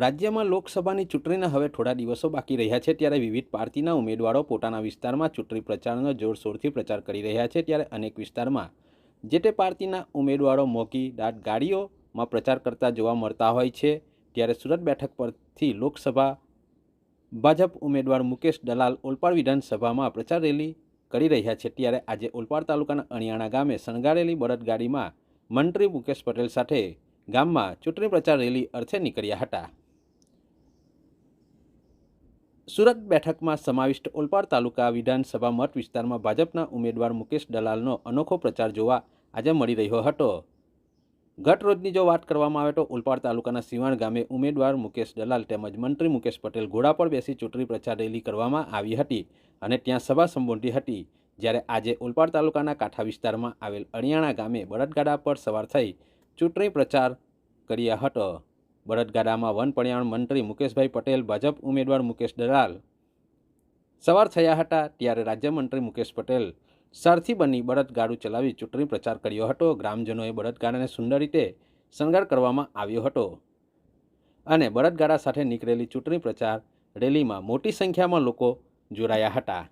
રાજ્યમાં લોકસભાની ચૂંટણીના હવે થોડા દિવસો બાકી રહ્યા છે ત્યારે વિવિધ પાર્ટીના ઉમેદવારો પોતાના વિસ્તારમાં ચૂંટણી પ્રચારનો જોરશોરથી પ્રચાર કરી રહ્યા છે ત્યારે અનેક વિસ્તારમાં જે તે પાર્ટીના ઉમેદવારો મોકી દાટ ગાડીઓમાં પ્રચાર કરતા જોવા મળતા હોય છે. ત્યારે સુરત બેઠક પરથી લોકસભા ભાજપ ઉમેદવાર મુકેશ દલાલ ઓલપાડ વિધાનસભામાં પ્રચાર રેલી કરી રહ્યા છે. ત્યારે આજે ઓલપાડ તાલુકાના અણિયાણા ગામે શણગારેલી બળદગાડીમાં મંત્રી મુકેશ પટેલ સાથે ગામમાં ચૂંટણી પ્રચાર રેલી અર્થે નીકળ્યા હતા. સુરત બેઠકમાં સમાવિષ્ટ ઓલપાડ તાલુકા વિધાનસભા મત વિસ્તારમાં ભાજપના ઉમેદવાર મુકેશ દલાલનો અનોખો પ્રચાર જોવા આજે મળી રહ્યો હતો. ગત રોજની જો વાત કરવામાં આવે તો ઓલપાડ તાલુકાના સિવાણ ગામે ઉમેદવાર મુકેશ દલાલ તેમજ મંત્રી મુકેશ પટેલ ઘોડા પર બેસી ચૂંટણી પ્રચાર રેલી કરવામાં આવી હતી અને ત્યાં સભા સંબોધી હતી, જ્યારે આજે ઓલપાડ તાલુકાના કાંઠા વિસ્તારમાં આવેલ અણિયાણા ગામે બળદગાડા પર સવાર થઈ ચૂંટણી પ્રચાર કર્યા હતો. બળદગાડામાં વન પર્યાવરણ મંત્રી મુકેશભાઈ પટેલ, ભાજપ ઉમેદવાર મુકેશ દલાલ સવાર થયા હતા ત્યારે રાજ્યમંત્રી મુકેશ પટેલ સારથી બની બળદગાડું ચલાવી ચૂંટણી પ્રચાર કર્યો હતો. ગ્રામજનોએ બળદગાડાને સુંદર રીતે શણગાર કરવામાં આવ્યો હતો અને બળદગાડા સાથે નીકળેલી ચૂંટણી પ્રચાર રેલીમાં મોટી સંખ્યામાં લોકો જોડાયા હતા.